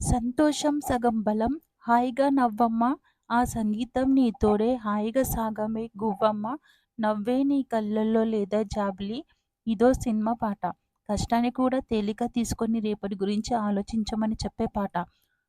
సంతోషం సగం బలం హాయిగా నవ్వమ్మ. ఆ సంగీతం నీ తోడే హాయిగా సాగమే గువ్వమ్మ. నవ్వే నీ కళ్ళల్లో లేదా జాబిలి. ఇదో సినిమా పాట. కష్టాన్ని కూడా తేలిక తీసుకొని రేపటి గురించి ఆలోచించమని చెప్పే పాట.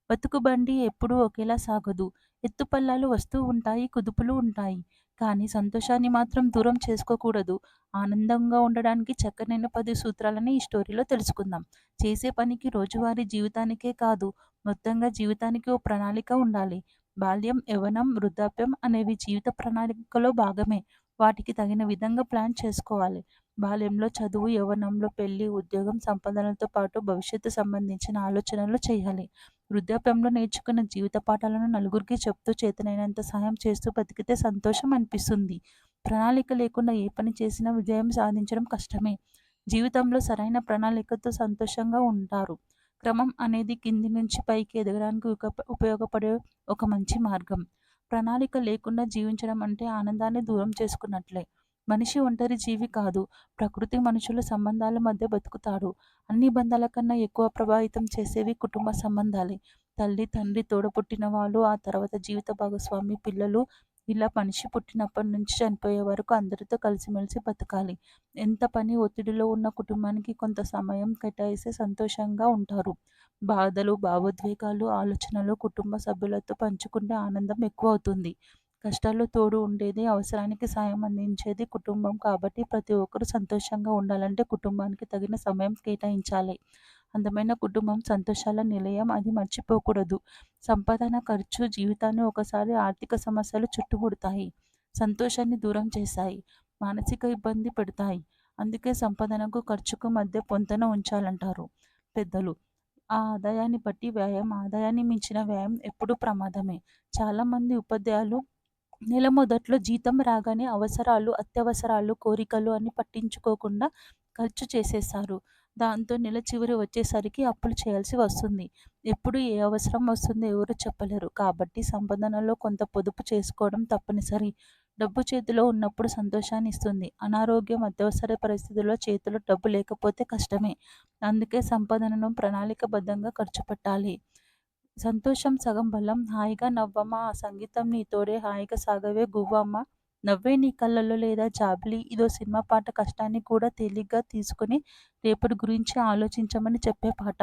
బతుకు బండి ఎప్పుడూ ఒకేలా సాగదు. ఎత్తుపల్లాలు వస్తూ ఉంటాయి కుదుపులు ఉంటాయి. కానీ సంతోషాన్ని మాత్రం దూరం చేసుకోకూడదు. ఆనందంగా ఉండడానికి చక్కనైన పది సూత్రాలని ఈ స్టోరీలో తెలుసుకుందాం. చేసే పనికి రోజువారీ జీవితానికే కాదు మొత్తంగా జీవితానికి ఓ ప్రణాళిక ఉండాలి. బాల్యం యవ్వనం వృద్ధాప్యం అనేవి జీవిత ప్రణాళికలో భాగమే. వాటికి తగిన విధంగా ప్లాన్ చేసుకోవాలి. బాల్యంలో చదువు యవ్వనంలో పెళ్ళి ఉద్యోగం సంపాదనలతో పాటు భవిష్యత్తు సంబంధించిన ఆలోచనలు చేయాలి. వృద్ధాప్యంలో నేర్చుకున్న జీవిత పాఠాలను నలుగురికి చెప్తూ చేతనైనంత సహాయం చేస్తూ బతికితే సంతోషం అనిపిస్తుంది. ప్రణాళిక లేకుండా ఏ పని చేసినా విజయం సాధించడం కష్టమే. జీవితంలో సరైన ప్రణాళికతో సంతోషంగా ఉంటారు. క్రమం అనేది కింది నుంచి పైకి ఎదగడానికి ఉపయోగపడే ఒక మంచి మార్గం. ప్రణాళిక లేకుండా జీవించడం అంటే ఆనందాన్ని దూరం చేసుకున్నట్లే. మనిషి ఒంటరి జీవి కాదు. ప్రకృతి మనుషుల సంబంధాల మధ్య బతుకుతాడు. అన్ని బంధాల కన్నా ఎక్కువ ప్రభావితం చేసేవి కుటుంబ సంబంధాలే. తల్లి తండ్రి తోడపుట్టిన వాళ్ళు ఆ తర్వాత జీవిత భాగస్వామి పిల్లలు ఇలా మనిషి పుట్టినప్పటి నుంచి చనిపోయే వరకు అందరితో కలిసిమెలిసి బతకాలి. ఎంత పని ఒత్తిడిలో ఉన్న కుటుంబానికి కొంత సమయం కేటాయిస్తే సంతోషంగా ఉంటారు. బాధలు భావోద్వేగాలు ఆలోచనలు కుటుంబ సభ్యులతో పంచుకుంటే ఆనందం ఎక్కువ అవుతుంది. కష్టాల్లో తోడు ఉండేది అవసరానికి సాయం అందించేది కుటుంబం కాబట్టి ప్రతి ఒక్కరూ సంతోషంగా ఉండాలంటే కుటుంబానికి తగిన సమయం కేటాయించాలి. అందమైన కుటుంబం సంతోషాల నిలయం అది మర్చిపోకూడదు. సంపాదన ఖర్చు జీవితాన్ని ఒకసారి ఆర్థిక సమస్యలు చుట్టుముడతాయి సంతోషాన్ని దూరం చేశాయి మానసిక ఇబ్బంది పెడతాయి. అందుకే సంపాదనకు ఖర్చుకు మధ్య పొంతన ఉంచాలంటారు పెద్దలు. ఆ ఆదాయాన్ని బట్టి వ్యాయామం ఆదాయాన్ని మించిన వ్యాయామం ఎప్పుడూ ప్రమాదమే. చాలామంది ఉపాధ్యాయులు నెల మొదట్లో జీతం రాగానే అవసరాలు అత్యవసరాలు కోరికలు అని పట్టించుకోకుండా ఖర్చు చేసేసారు దాంతో నెల చివరి వచ్చేసరికి అప్పులు చేయాల్సి వస్తుంది. ఎప్పుడు ఏ అవసరం వస్తుందో ఎవరు చెప్పలేరు. కాబట్టి సంపాదనలో కొంత పొదుపు చేసుకోవడం తప్పనిసరి. డబ్బు చేతిలో ఉన్నప్పుడు సంతోషాన్ని ఇస్తుంది. అనారోగ్యం అత్యవసర పరిస్థితుల్లో చేతిలో డబ్బు లేకపోతే కష్టమే. అందుకే సంపాదనను ప్రణాళికబద్ధంగా ఖర్చు పెట్టాలి. సంతోషం సగం బలం. హాయిగా నవ్వమ్మ ఆ సంగీతం నీ తోడే హాయిగా సాగవే గువ్వమ్మ. నవ్వే నీ కళ్ళల్లో లేదా జాబిలి. ఇదో సినిమా పాట కష్టాన్ని కూడా తేలిగ్గా తీసుకుని రేపటి గురించి ఆలోచించమని చెప్పే పాట.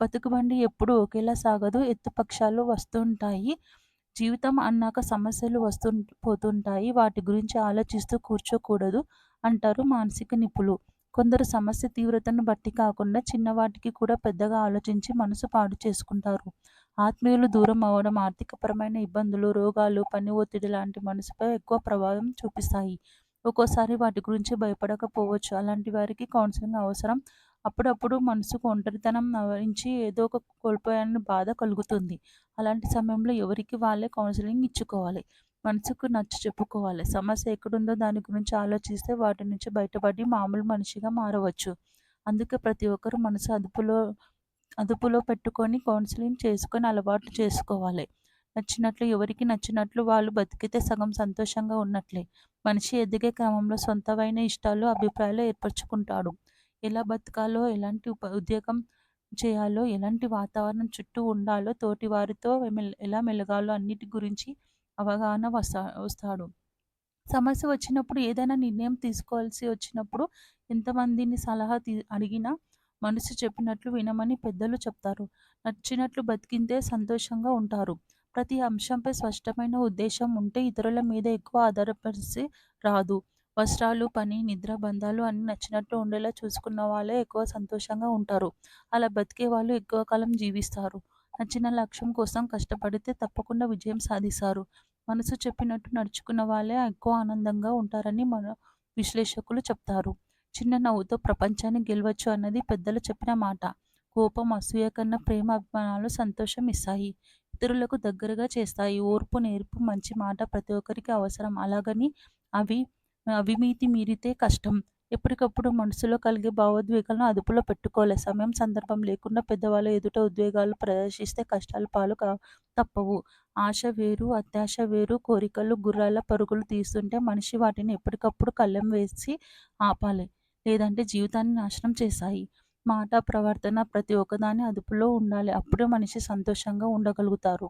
బతుకుబండి ఎప్పుడు ఒకేలా సాగదు. ఎత్తుపక్షాలు వస్తుంటాయి. జీవితం అన్నాక సమస్యలు వస్తు పోతుంటాయి. వాటి గురించి ఆలోచిస్తూ కూర్చోకూడదు అంటారు మానసిక నిపుణులు. కొందరు సమస్య తీవ్రతను బట్టి కాకుండా చిన్నవాటికి కూడా పెద్దగా ఆలోచించి మనసు పాడు చేసుకుంటారు. ఆత్మీయులు దూరం అవ్వడం ఆర్థికపరమైన ఇబ్బందులు రోగాలు పని ఒత్తిడి లాంటి మనసుపై ఎక్కువ ప్రభావం చూపిస్తాయి. ఒక్కోసారి వాటి గురించి భయపడకపోవచ్చు. అలాంటి వారికి కౌన్సిలింగ్ అవసరం. అప్పుడప్పుడు మనసుకు ఒంటరితనం నవరించి ఏదో ఒక కోల్పోయాలని బాధ కలుగుతుంది. అలాంటి సమయంలో ఎవరికి వాళ్ళే కౌన్సిలింగ్ ఇచ్చుకోవాలి. మనసుకు నచ్చ చెప్పుకోవాలి. సమస్య ఎక్కడుందో దాని గురించి ఆలోచిస్తే వాటి నుంచి బయటపడి మామూలు మనిషిగా మారవచ్చు. అందుకే ప్రతి ఒక్కరూ మనసు అదుపులో అదుపులో పెట్టుకొని కౌన్సిలింగ్ చేసుకొని అలవాటు చేసుకోవాలి. నచ్చినట్లు ఎవరికి నచ్చినట్లు వాళ్ళు బతికితే సగం సంతోషంగా ఉన్నట్లే. మనిషి ఎదిగే క్రమంలో సొంతమైన ఇష్టాలు అభిప్రాయాలు ఏర్పరచుకుంటాడు. ఎలా బతకాలో ఎలాంటి ఉప ఉద్యోగం చేయాలో ఎలాంటి వాతావరణం చుట్టూ ఉండాలో తోటి వారితో ఎలా మెలగాలో అన్నిటి గురించి అవగాహన వస్తా వస్తాడు. సమస్య వచ్చినప్పుడు ఏదైనా నిర్ణయం తీసుకోవాల్సి వచ్చినప్పుడు ఎంతమందిని సలహా తీ అడిగినా మనసు చెప్పినట్లు వినమని పెద్దలు చెప్తారు. నచ్చినట్లు బతికిందే సంతోషంగా ఉంటారు. ప్రతి అంశంపై స్పష్టమైన ఉద్దేశం ఉంటే ఇతరుల మీద ఎక్కువ ఆధారపరిచి రాదు. వస్త్రాలు పని నిద్ర బంధాలు అన్ని నచ్చినట్లు ఉండేలా చూసుకున్న వాళ్ళే ఎక్కువ సంతోషంగా ఉంటారు. అలా బతికే వాళ్ళు ఎక్కువ కాలం జీవిస్తారు. నచ్చిన లక్ష్యం కోసం కష్టపడితే తప్పకుండా విజయం సాధిస్తారు. మనసు చెప్పినట్టు నడుచుకున్న వాళ్ళే ఎక్కువ ఆనందంగా ఉంటారని మన విశ్లేషకులు చెప్తారు. చిన్న నవ్వుతో ప్రపంచాన్ని గెలవచ్చు అన్నది పెద్దలు చెప్పిన మాట. కోపం అసూయ కన్నా ప్రేమ అభిమానాలు సంతోషం ఇస్తాయి. ఇతరులకు దగ్గరగా చేస్తాయి. ఓర్పు నేర్పు మంచి మాట ప్రతి ఒక్కరికి అవసరం. అలాగని అవి అవిమీతి మీరితే కష్టం. ఎప్పటికప్పుడు మనసులో కలిగే భావోద్వేగాలను అదుపులో పెట్టుకోలే సమయం సందర్భం లేకుండా పెద్దవాళ్ళ ఎదుట ఉద్వేగాలు ప్రదర్శిస్తే కష్టాలు పాలు కా తప్పవు. ఆశ వేరు అత్యాశ వేరు కోరికలు గుర్రాల పరుగులు తీస్తుంటే మనిషి వాటిని ఎప్పటికప్పుడు కళ్ళెం వేసి ఆపాలి. లేదంటే జీవితాన్ని నాశనం చేశాయి మాట, ప్రవర్తన ప్రతి ఒక్కదాని అదుపులో ఉండాలి. అప్పుడే మనిషి సంతోషంగా ఉండగలుగుతారు.